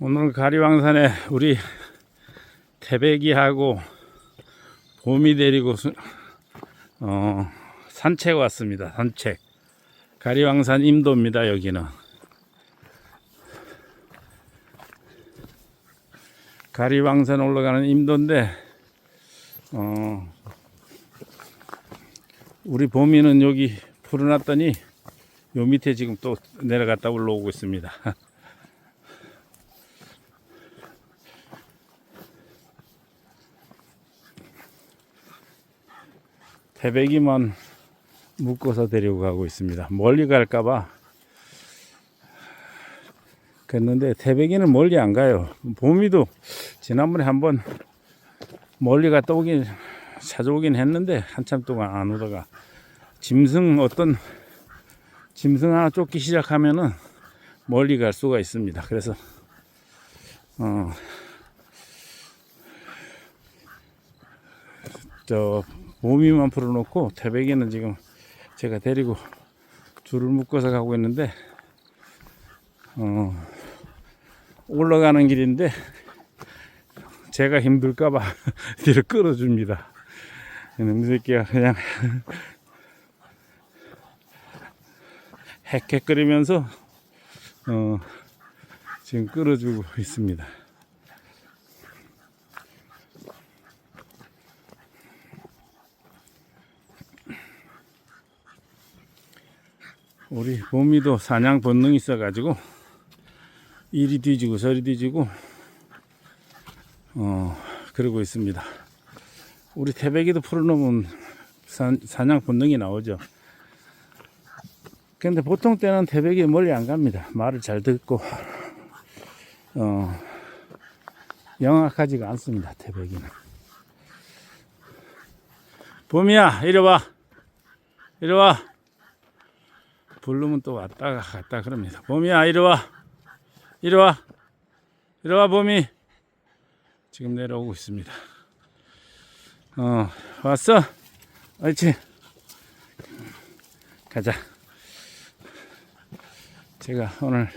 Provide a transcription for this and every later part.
오늘 가리왕산에 우리 태백이하고 봄이 데리고 수- 어, 산책 왔습니다. 산책. 가리왕산 임도입니다. 여기는. 가리왕산 올라가는 임도인데 어, 우리 봄이는 여기 풀어놨더니 요 밑에 지금 또 내려갔다 올라오고 있습니다. 태백이만 묶어서 데리고 가고 있습니다. 멀리 갈까봐 그랬는데 태백이는 멀리 안 가요. 봄이도 지난번에 한번 멀리 갔다 오긴 찾아오긴 했는데 한참 동안 안 오다가 짐승 어떤 짐승 하나 쫓기 시작하면은 멀리 갈 수가 있습니다. 그래서 어, 저 몸이만 풀어놓고 태백이는 지금 제가 데리고 줄을 묶어서 가고 있는데 어, 올라가는 길인데 제가 힘들까봐 뒤를 끌어줍니다. 이놈 새끼가 그냥 헥헥거리면서 어, 지금 끌어주고 있습니다. 우리 봄이도 사냥 본능이 있어가지고 이리 뒤지고 저리 뒤지고 어 그러고 있습니다. 우리 태백이도 풀어놓으면 사, 사냥 본능이 나오죠. 근데 보통 때는 태백이 멀리 안 갑니다. 말을 잘 듣고 어 영악하지가 않습니다. 태백이는. 봄이야 이리 와 이리 와 부르면 또 왔다가 갔다 그럽니다. 봄이야 이리 와. 이리 와. 이리 와 봄이. 지금 내려오고 있습니다. 어 왔어? 옳지? 가자. 제가 오늘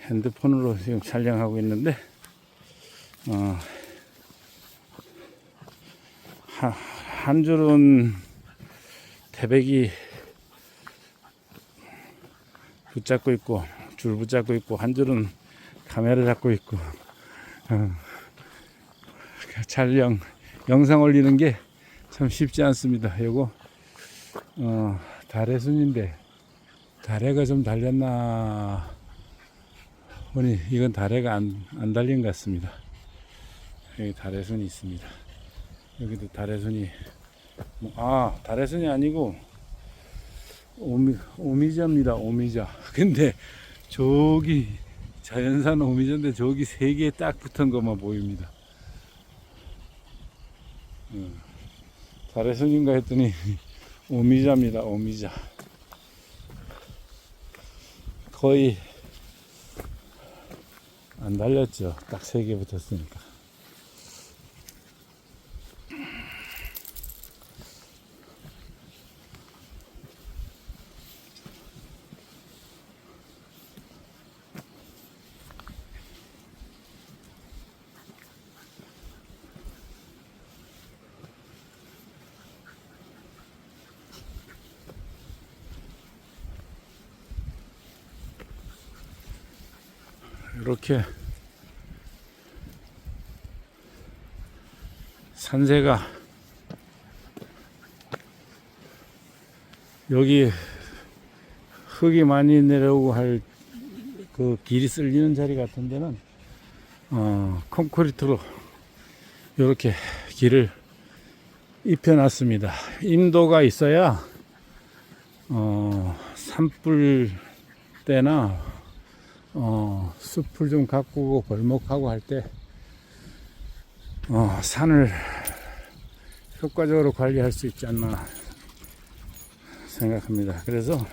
핸드폰으로 지금 촬영하고 있는데 어, 하, 한 줄은 태백이 붙잡고 있고 줄 붙잡고 있고 한 줄은 카메라 잡고 있고 어, 그 촬영 영상 올리는 게 참 쉽지 않습니다. 요거 어, 달의 순인데 달해가 좀 달렸나 보니 이건 달해가 안, 안 달린 것 같습니다. 여기 달의 순이 있습니다. 여기도 달의 순이 뭐, 아 달의 순이 아니고 오미, 오미자입니다. 오미자. 근데 저기 자연산 오미자인데 저기 세 개 딱 붙은 것만 보입니다. 순인가 했더니 오미자입니다. 오미자. 거의 안 달렸죠. 딱 세 개 붙었으니까. 이렇게 산세가 여기 흙이 많이 내려오고 할 그 길이 쓸리는 자리 같은 데는 어, 콘크리트로 이렇게 길을 입혀놨습니다. 임도가 있어야 어, 산불 때나 어, 숲을 좀 가꾸고 벌목하고 할 때, 어, 산을 효과적으로 관리할 수 있지 않나 생각합니다. 그래서,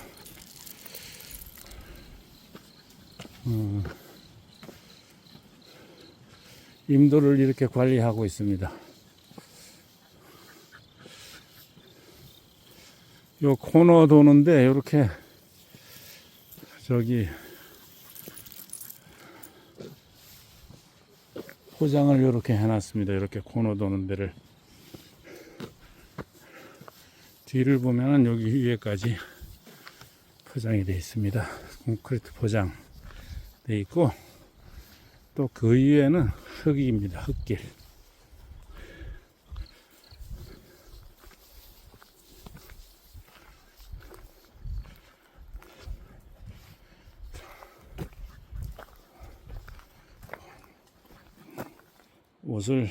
음, 임도를 이렇게 관리하고 있습니다. 요 코너 도는데, 이렇게, 저기, 포장을 이렇게 해놨습니다. 이렇게 코너 도는 데를 뒤를 보면은 여기 위에까지 포장이 되어 있습니다. 콘크리트 포장 되어 있고 또 그 위에는 흙입니다. 흙길. 옷을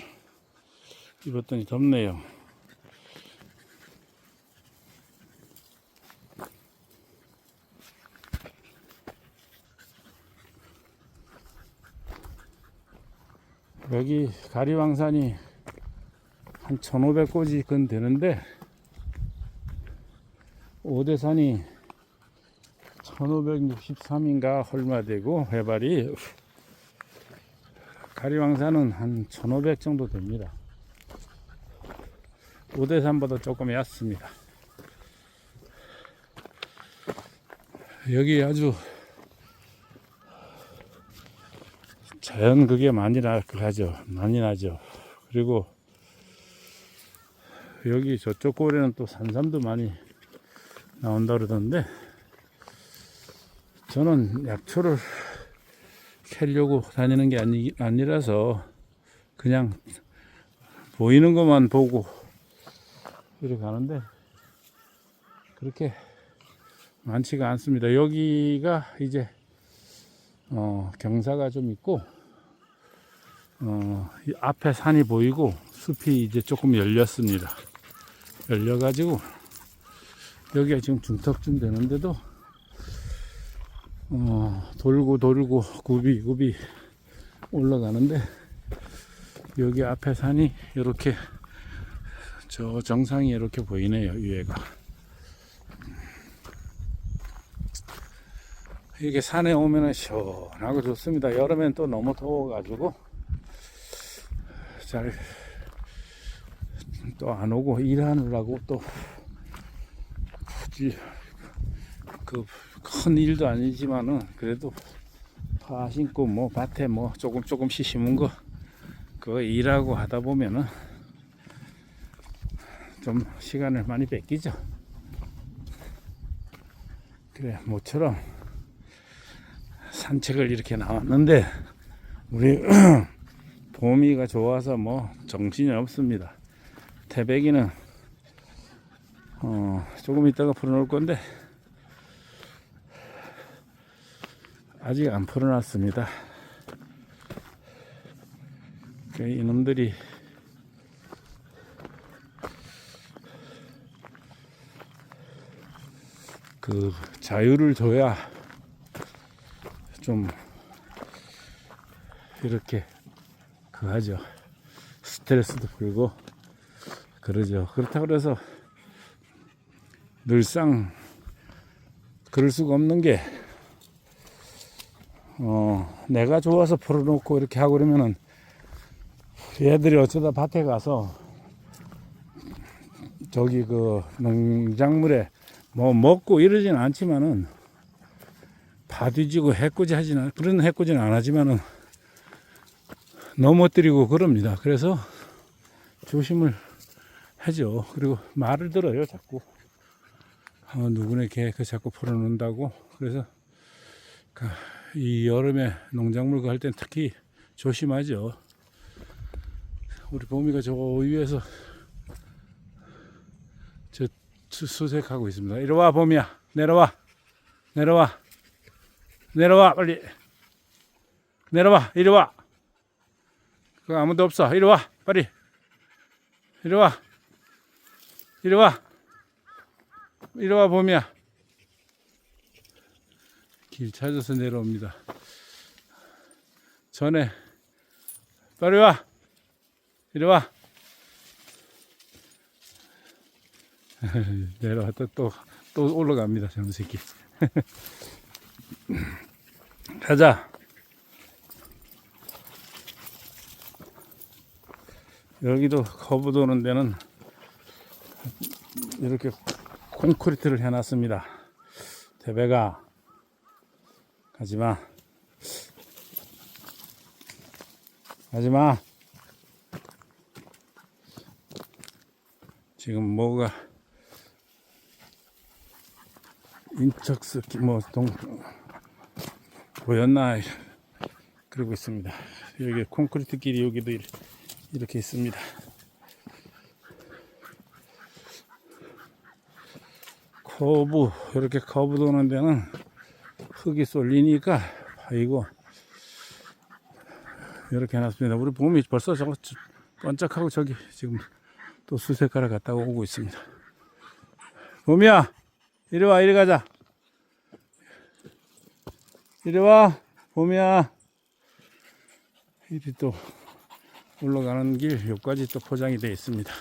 입었더니 덥네요. 여기 가리왕산이 한 1500고지 근 되는데 오대산이 1563인가 얼마 되고 해발이 가리왕산은 한 1500 정도 됩니다. 오대산보다 조금 얕습니다. 여기 아주 자연 그게 많이 나죠. 많이 나죠. 그리고 여기 저쪽 고래는 또 산삼도 많이 나온다 그러던데 저는 약초를 캐려고 다니는 게 아니, 아니라서 그냥 보이는 것만 보고 이렇게 가는데 그렇게 많지가 않습니다. 여기가 이제 어, 경사가 좀 있고 어, 이 앞에 산이 보이고 숲이 이제 조금 열렸습니다. 열려가지고 여기가 지금 중턱쯤 되는데도 어, 돌고 돌고 굽이 굽이 올라가는데 여기 앞에 산이 이렇게 저 정상이 이렇게 보이네요 위에가. 이게 산에 오면은 시원하고 좋습니다. 여름엔 또 너무 더워 가지고 잘 또 안 오고 일하느라고 또 굳이 그 큰 일도 아니지만은 그래도 파 심고 뭐 밭에 뭐 조금 조금씩 심은 거 그거 일하고 하다 보면은 좀 시간을 많이 뺏기죠. 그래 모처럼 산책을 이렇게 나왔는데 우리 봄이가 좋아서 뭐 정신이 없습니다. 태백이는 어 조금 있다가 풀어놓을 건데 아직 안 풀어놨습니다. 그 이놈들이 그 자유를 줘야 좀 이렇게 그 하죠. 스트레스도 풀고 그러죠. 그렇다 그래서 늘상 그럴 수가 없는 게 어, 내가 좋아서 풀어놓고 이렇게 하고 그러면은 얘들이 어쩌다 밭에 가서 저기 그 농작물에 뭐 먹고 이러진 않지만은 바뒤지고 해코지 하진 않, 그런 해코지는 안 하지만은 넘어뜨리고 그럽니다. 그래서 조심을 하죠. 그리고 말을 들어요, 자꾸. 어, 누구네 개 그 자꾸 풀어놓는다고. 그래서 그, 이 여름에 농작물 할땐 특히 조심하죠. 우리 봄이가 저 위에서 저 수- 수색하고 있습니다. 이리 와, 봄이야. 내려와. 내려와. 내려와, 빨리. 내려와, 이리 와. 그 아무도 없어. 이리 와, 빨리. 이리 와. 이리 와. 이리 와, 봄이야. 길 찾아서 내려옵니다. 전에 빨리 와. 이리 와. 내려왔다 또, 또 올라갑니다. 저놈 새끼. 가자. 여기도 커브 도는 데는 이렇게 콘크리트를 해놨습니다. 대배가 가지마. 하지마. 지금 뭐가 인척스 뭐동 보였나 그러고 있습니다. 여기 콘크리트 길이 여기도 이- 이렇게 있습니다. 커브 이렇게 커브 도는 데는 흙이 쏠리니까 아이고 이렇게 해놨습니다. 우리 봄이 벌써 저거 저- 번쩍하고 저기 지금 또 수색하러 갔다 오고 있습니다. 봄이야 이리 와 이리 가자. 이리 와 봄이야. 이리 또 올라가는 길 여기까지 또 포장이 되어 있습니다.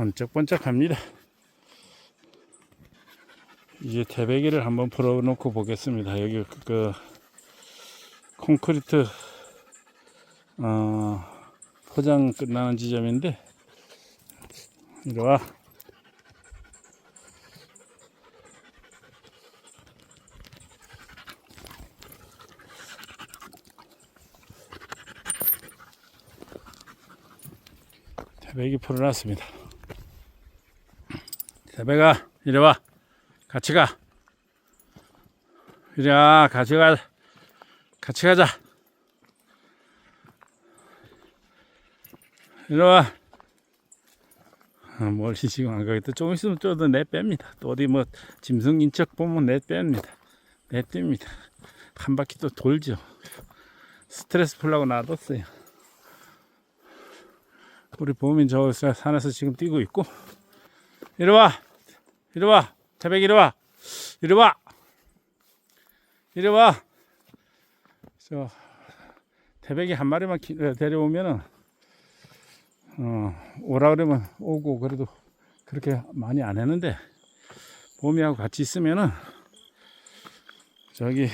번쩍번쩍합니다. 이제 대배기를 한번 풀어놓고 보겠습니다. 여기 그, 그 콘크리트 어, 포장 끝나는 지점인데 이리 와. 대배기 풀어놨습니다. 대배가 이리 와. 같이 가. 이리 와. 같이 가. 같이 가자. 이리 와. 아, 멀리 지금 안 가겠다. 조금 있으면 좀더 내뺍니다. 또 어디 뭐 짐승 인척 보면 내뺍니다. 내뺍니다. 한 바퀴 또 돌죠. 스트레스 풀라고 놔뒀어요. 우리 보민 저 산에서 지금 뛰고 있고. 이리 와. 이리 와. 태백 이리 와. 이리 와. 이리 와. 저 태백이 한 마리만 키, 어, 데려오면은 어, 오라 그러면 오고 그래도 그렇게 많이 안 했는데 봄이하고 같이 있으면은 저기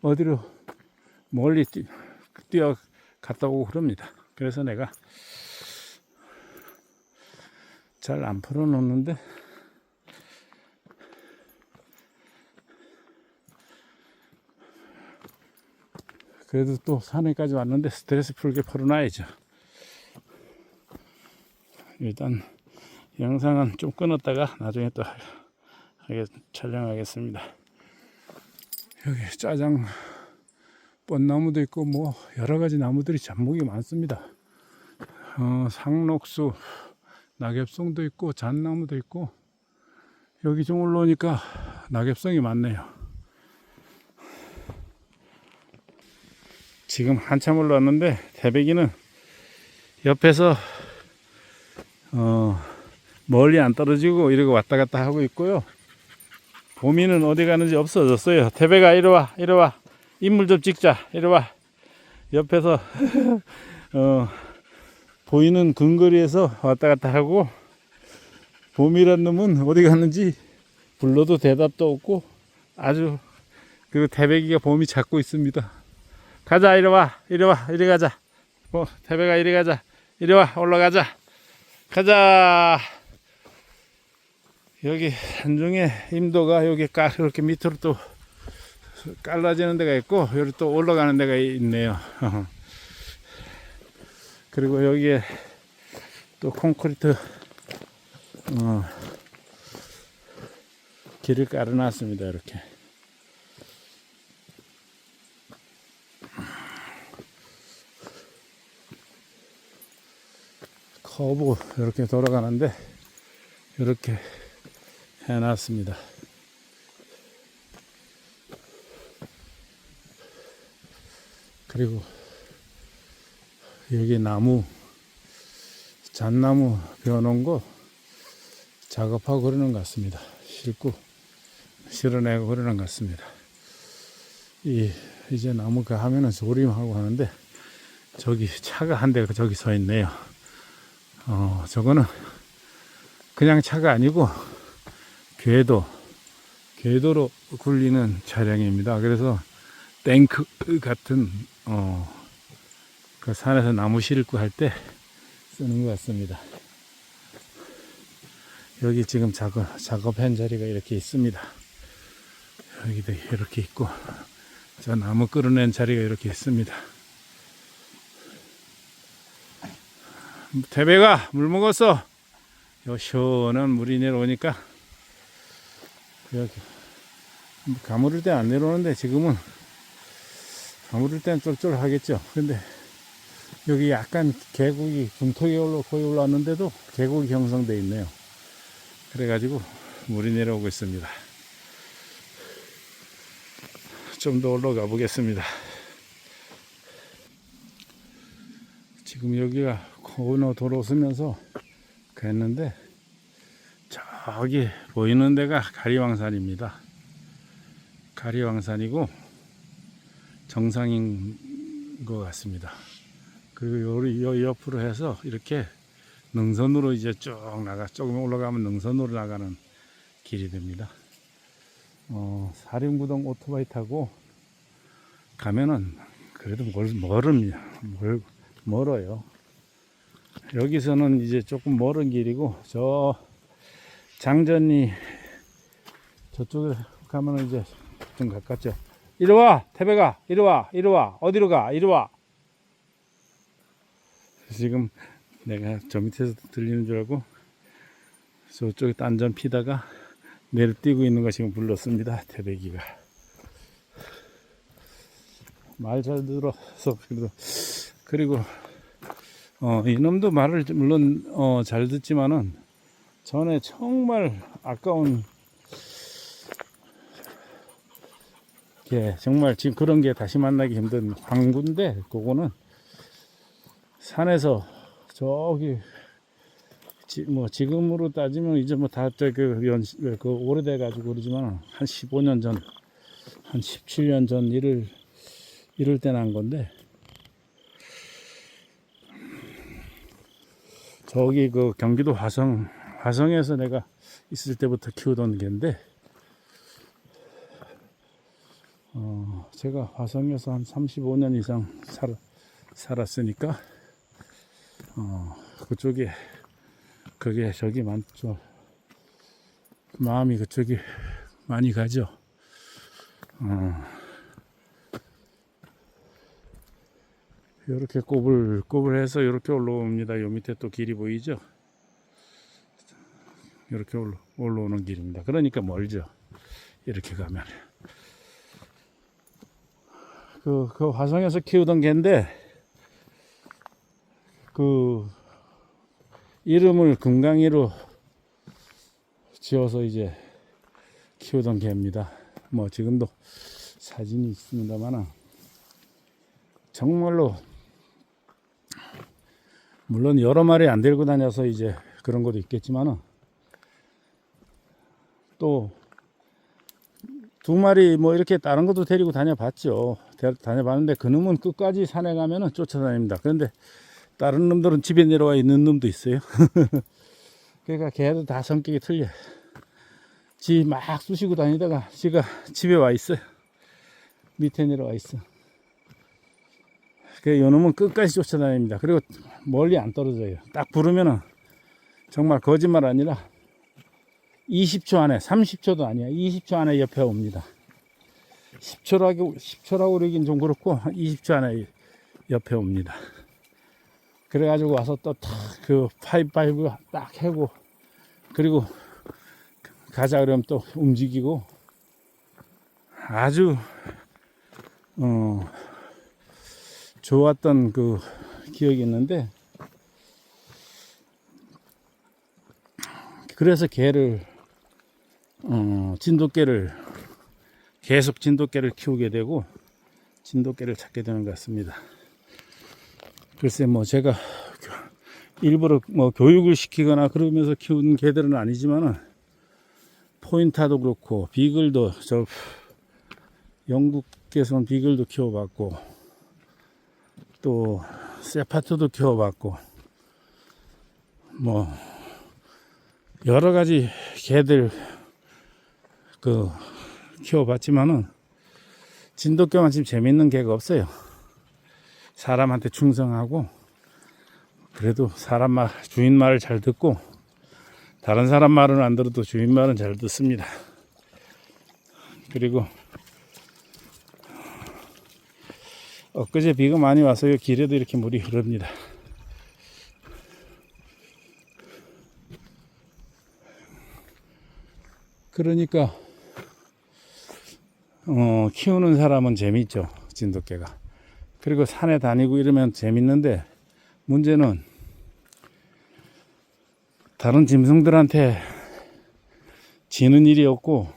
어디로 멀리 뛰, 뛰어 갔다 오고 그럽니다. 그래서 내가 잘 안 풀어 놓는데 그래도 또 산에까지 왔는데 스트레스 풀게 풀어놔야죠. 일단 영상은 좀 끊었다가 나중에 또 하게 촬영하겠습니다. 여기 짜장 뻔나무도 있고 뭐 여러 가지 나무들이 잡목이 많습니다. 어, 상록수, 낙엽송도 있고 잣나무도 있고 여기 좀 올라오니까 낙엽송이 많네요. 지금 한참 올라왔는데 대배기는 옆에서 어, 멀리 안 떨어지고 이러고 왔다 갔다 하고 있고요. 봄이는 어디 가는지 없어졌어요. 대배가 이리 와, 이리 와. 인물 좀 찍자. 이리 와. 옆에서 어, 보이는 근거리에서 왔다 갔다 하고 봄이란 놈은 어디 갔는지 불러도 대답도 없고 아주 그 대배기가 봄이 잡고 있습니다. 가자 이리 와 이리 와 이리 가자. 뭐 대배가 이리 가자. 이리 와 올라가자. 가자. 여기 산중에 임도가 여기 까 이렇게 밑으로 또 깔라지는 데가 있고 여기 또 올라가는 데가 있네요. 그리고 여기에 또 콘크리트 어, 길을 깔아놨습니다. 이렇게. 커브 이렇게 돌아가는데 이렇게 해놨습니다. 그리고 여기 나무 잣나무 베어놓은 거 작업하고 그러는 것 같습니다. 싣고 실어내고 그러는 것 같습니다. 이 이제 나무 가 하면은 조림하고 하는데 저기 차가 한 대가 저기 서 있네요. 어 저거는 그냥 차가 아니고 궤도 궤도로 굴리는 차량입니다. 그래서 탱크 같은 어, 그 산에서 나무 싣고 할 때 쓰는 것 같습니다. 여기 지금 작업, 작업한 자리가 이렇게 있습니다. 여기도 이렇게 있고, 저 나무 끌어낸 자리가 이렇게 있습니다. 태배가 물 먹었어. 요 시원한 물이 내려오니까, 여기, 가물을 때안 내려오는데 지금은 가물을 때는 쫄쫄 하겠죠. 근데 여기 약간 계곡이 중턱에 올라 거의 올라왔는데도 계곡이 형성돼 있네요. 그래가지고 물이 내려오고 있습니다. 좀 더 올라가 보겠습니다. 지금 여기가 코너 도로 쓰면서 그랬는데 저기 보이는 데가 가리왕산입니다. 가리왕산이고 정상인 것 같습니다. 그리고 요리 요 옆으로 해서 이렇게 능선으로 이제 쭉 나가 조금 올라가면 능선으로 나가는 길이 됩니다. 어, 사림구동 오토바이 타고 가면은 그래도 멀, 멀음요 멀, 멀어요. 여기서는 이제 조금 멀은 길이고 저 장전이 저쪽에 가면은 이제 좀 가깝죠. 이리 와 태배가 이리 와 이리 와 어디로 가 이리 와 지금 내가 저 밑에서 들리는 줄 알고 저쪽에 딴전 피다가 내려뛰고 있는 거 지금 불렀습니다. 태백이가 말 잘 들어서 그래도 그리고 어 이놈도 말을 좀 물론 어, 잘 듣지만은 전에 정말 아까운 게 정말 지금 그런 게 다시 만나기 힘든 황구인데 그거는 산에서 저기 지, 뭐 지금으로 따지면 이제 뭐 다그연그 오래돼 가지고 그러지만 한 15년 전, 한 17년 전 일을 이럴 때 난 건데. 저기 그 경기도 화성 화성에서 내가 있을 때부터 키우던 개인데 어 제가 화성에서 한 35년 이상 살, 살았으니까 어, 그쪽에 그게 저기 많죠. 마음이 그쪽이 많이 가죠. 어, 이렇게 꼬불꼬불해서 이렇게 올라옵니다. 요 밑에 또 길이 보이죠? 이렇게 올라, 올라오는 길입니다. 그러니까 멀죠. 이렇게 가면. 그, 그 화성에서 키우던 개인데, 그 이름을 금강이로 지어서 이제 키우던 개입니다. 뭐 지금도 사진이 있습니다만 정말로 물론 여러 마리 안 데리고 다녀서 이제 그런 것도 있겠지만은 또두 마리 뭐 이렇게 다른 것도 데리고 다녀봤죠. 데- 다녀봤는데 그 놈은 끝까지 산에 가면은 쫓아다닙니다. 그런데 다른 놈들은 집에 내려와 있는 놈도 있어요. 그러니까 걔도 다 성격이 틀려. 지 막 쑤시고 다니다가 지가 집에 와 있어요. 밑에 내려와 있어. 그 요놈은 끝까지 쫓아다닙니다. 그리고 멀리 안 떨어져요. 딱 부르면은 정말 거짓말 아니라 20초 안에 30초도 아니야. 20초 안에 옆에 옵니다. 10초라고 10초라고 그러긴 좀 그렇고 20초 안에 옆에 옵니다. 그래가지고 와서 또 탁 그 파이파이브 딱 해고 그리고 가자 그러면 또 움직이고 아주 어 좋았던 그 기억이 있는데 그래서 개를 어 진돗개를 계속 진돗개를 키우게 되고 진돗개를 찾게 되는 것 같습니다. 글쎄 뭐 제가 교- 일부러 뭐 교육을 시키거나 그러면서 키운 개들은 아니지만은 포인타도 그렇고 비글도 저 영국에서는 비글도 키워봤고 또 세파트도 키워봤고 뭐 여러 가지 개들 그 키워봤지만은 진돗개만 지금 재밌는 개가 없어요. 사람한테 충성하고 그래도 사람 말 주인 말을 잘 듣고 다른 사람 말은 안 들어도 주인 말은 잘 듣습니다. 그리고 엊그제 비가 많이 와서요 길에도 이렇게 물이 흐릅니다. 그러니까 어, 키우는 사람은 재밌죠 진돗개가. 그리고 산에 다니고 이러면 재밌는데 문제는 다른 짐승들한테 지는 일이 없고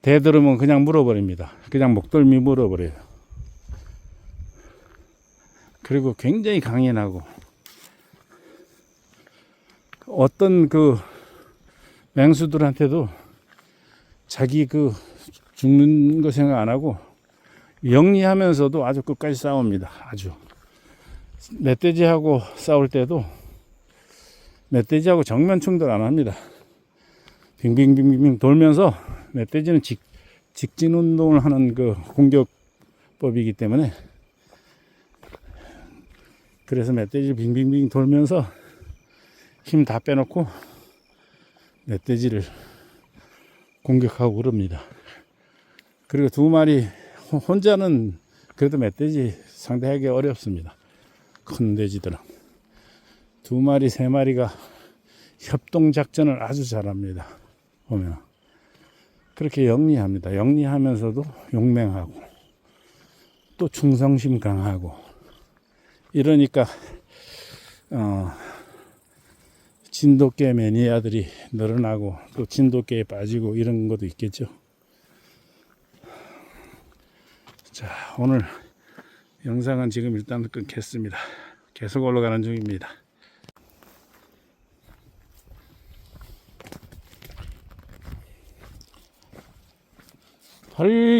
대들으면 그냥 물어버립니다. 그냥 목덜미 물어버려요. 그리고 굉장히 강인하고 어떤 그 맹수들한테도 자기 그 죽는 거 생각 안 하고 영리하면서도 아주 끝까지 싸웁니다. 아주 멧돼지하고 싸울 때도 멧돼지하고 정면 충돌 안 합니다. 빙빙빙빙 돌면서 멧돼지는 직, 직진 운동을 하는 그 공격법이기 때문에 그래서 멧돼지 빙빙빙 돌면서 힘 다 빼놓고 멧돼지를 공격하고 그럽니다. 그리고 두 마리 호- 혼자는 그래도 멧돼지 상대하기 어렵습니다. 큰 돼지들은 두 마리 세 마리가 협동 작전을 아주 잘합니다. 보면 그렇게 영리합니다. 영리하면서도 용맹하고 또 충성심 강하고 이러니까 어, 진돗개 매니아들이 늘어나고 또 진돗개에 빠지고 이런 것도 있겠죠. 자 오늘 영상은 지금 일단 끊겠습니다. 계속 올라가는 중입니다. 발길을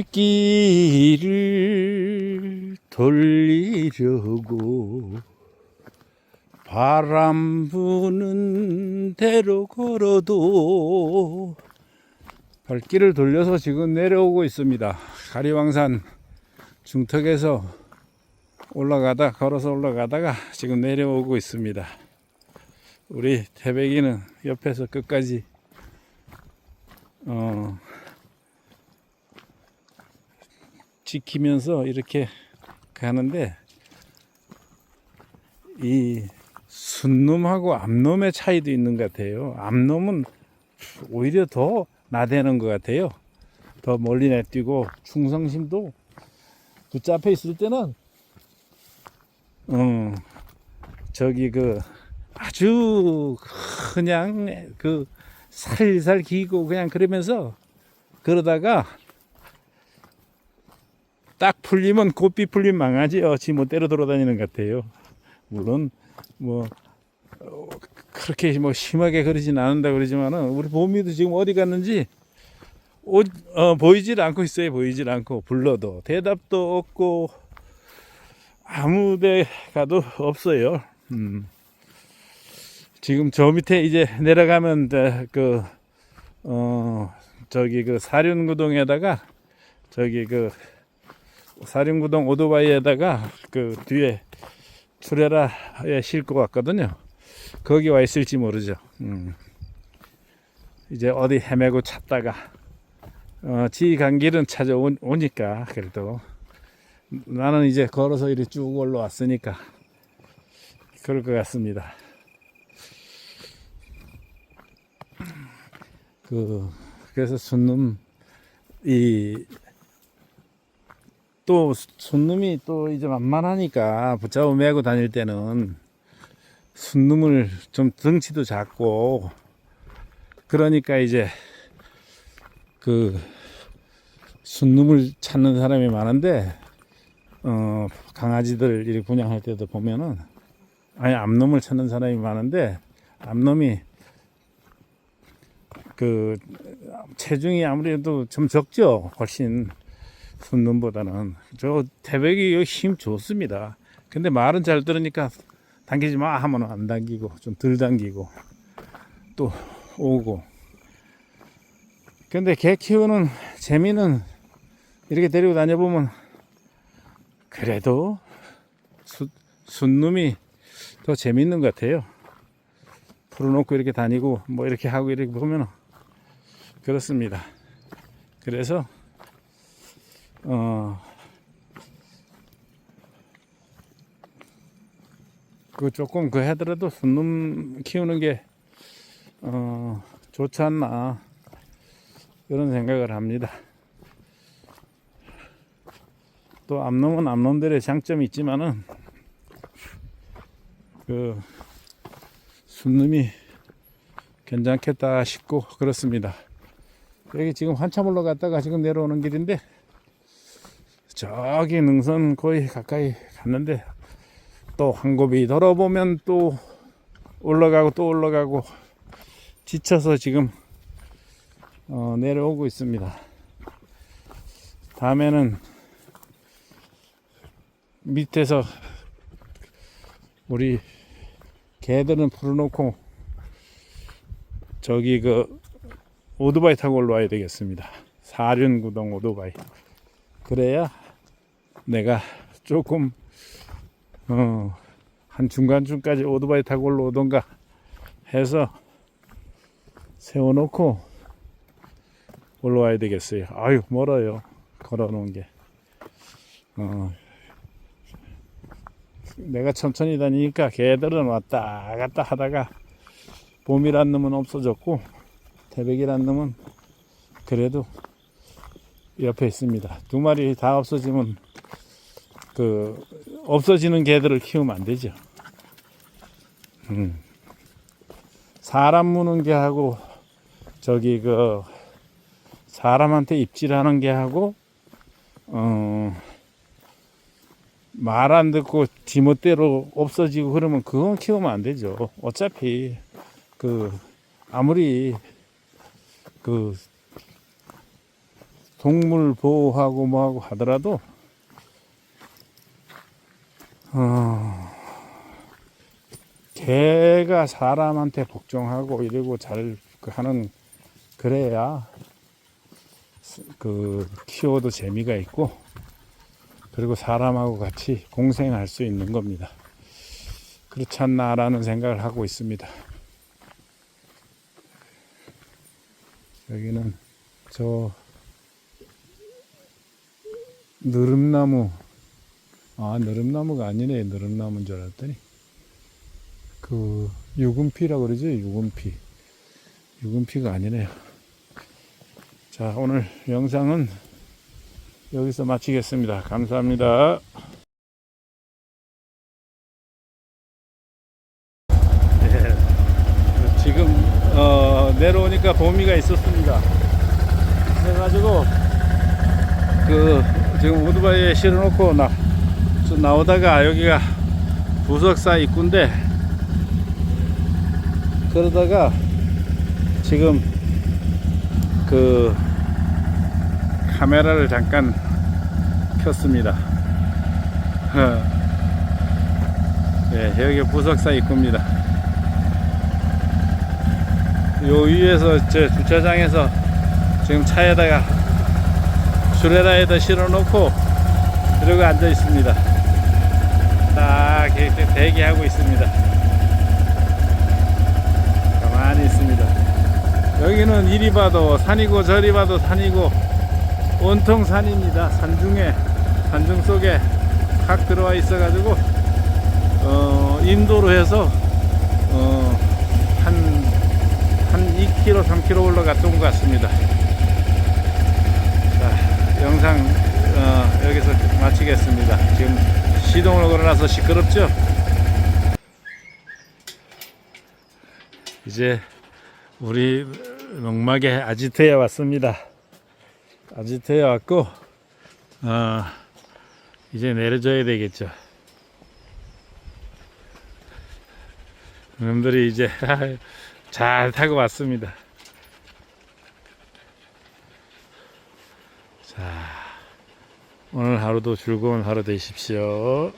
돌리려고 바람 부는 대로 걸어도 발길을 돌려서 지금 내려오고 있습니다. 가리왕산 중턱에서 올라가다 걸어서 올라가다가 지금 내려오고 있습니다. 우리 태백이는 옆에서 끝까지 어, 지키면서 이렇게 가는데 이 순놈하고 암놈의 차이도 있는 것 같아요. 암놈은 오히려 더 나대는 것 같아요. 더 멀리 내뛰고 충성심도 붙잡혀 있을 때는 어 저기 그 아주 그냥 그 살살 기고 그냥 그러면서 그러다가 딱 풀리면 고삐 풀린 망하지요. 지 멋대로 돌아다니는 것 같아요. 물론 뭐 어, 그렇게 뭐 심하게 그러진 않는다 그러지만은 우리 보미도 지금 어디 갔는지 오, 어, 보이질 않고 있어요. 보이질 않고 불러도 대답도 없고 아무데 가도 없어요. 음. 지금 저 밑에 이제 내려가면 다 그, 어, 저기 그 사륜구동에다가 저기 그 사륜구동 오토바이에다가 그 뒤에 트레라에 실 것 같거든요. 거기 와 있을지 모르죠. 음. 이제 어디 헤매고 찾다가 어, 지간 길은 찾아오니까 그래도 나는 이제 걸어서 이리 쭉 올라왔으니까 그럴 것 같습니다. 그 그래서 순놈 이또 순놈이 또 이제 만만하니까 붙잡아 메고 다닐 때는 순놈을 좀 덩치도 작고 그러니까 이제 그 순놈을 찾는 사람이 많은데 어 강아지들 이렇게 분양할 때도 보면은 아니 암놈을 찾는 사람이 많은데 암놈이 그 체중이 아무래도 좀 적죠. 훨씬 순놈보다는. 저 태백이 힘 좋습니다. 근데 말은 잘 들으니까 당기지 마 하면 안 당기고 좀 덜 당기고 또 오고. 근데 개 키우는 재미는 이렇게 데리고 다녀보면 그래도 수, 순놈이 더 재밌는 것 같아요 풀어놓고 이렇게 다니고 뭐 이렇게 하고 이렇게 보면 그렇습니다. 그래서 어. 그 조금 그 하더라도 순놈 키우는 게 어, 좋지 않나 그런 생각을 합니다. 또 암놈은 암놈들의 장점이 있지만은 그 순놈이 괜찮겠다 싶고 그렇습니다. 여기 지금 한참 올라갔다가 지금 내려오는 길인데 저기 능선 거의 가까이 갔는데 또 한 곱이 돌아보면 또 올라가고 또 올라가고 지쳐서 지금 어, 내려오고 있습니다. 다음에는 밑에서 우리 개들은 풀어놓고 저기 그 오토바이 타고 올라와야 되겠습니다. 사륜구동 오토바이. 그래야 내가 조금 어, 한 중간중까지 오토바이 타고 올라오던가 해서 세워놓고 올라와야 되겠어요. 아유, 멀어요. 걸어 놓은 게. 어, 내가 천천히 다니니까 개들은 왔다 갔다 하다가 봄이란 놈은 없어졌고 태백이란 놈은 그래도 옆에 있습니다. 두 마리 다 없어지면 그 없어지는 개들을 키우면 안 되죠. 음. 사람 무는 개하고 저기 그 사람한테 입질하는 개하고 어, 말 안 듣고 지멋대로 없어지고 그러면 그건 키우면 안 되죠. 어차피 그 아무리 그 동물 보호하고 뭐하고 하더라도 어, 개가 사람한테 복종하고 이러고 잘 하는 그래야 그 키워도 재미가 있고 그리고 사람하고 같이 공생할 수 있는 겁니다. 그렇지 않나라는 생각을 하고 있습니다. 여기는 저 느릅나무 아 느릅나무가 아니네 느릅나무인 줄 알았더니 그 유금피라고 그러죠 유금피 유금피가 아니네요 자 오늘 영상은 여기서 마치겠습니다. 감사합니다. 예, 지금 어, 내려오니까 봄이가 있었습니다. 그래가지고 그 지금 오토바이에 실어놓고 나, 좀 나오다가 여기가 부석사 입구인데 그러다가 지금 그 카메라를 잠깐 켰습니다. 어. 네, 여기 부석사 입구입니다. 요 위에서 저 주차장에서 지금 차에다가 수레라에다 실어놓고 이러고 앉아 있습니다. 딱 이렇게 대기하고 있습니다. 가만히 있습니다. 여기는 이리 봐도 산이고 저리 봐도 산이고 온통 산입니다. 산중에 산중 속에 확 들어와 있어 가지고 어, 인도로 해서 어, 한, 한 2km, 3km 올라갔던 것 같습니다. 자, 영상 어, 여기서 마치겠습니다. 지금 시동을 걸어놔서 시끄럽죠? 이제 우리 농막에 아지트에 왔습니다. 아지트에 왔고 어, 이제 내려줘야 되겠죠. 놈들이 이제 잘 타고 왔습니다. 자, 오늘 하루도 즐거운 하루 되십시오.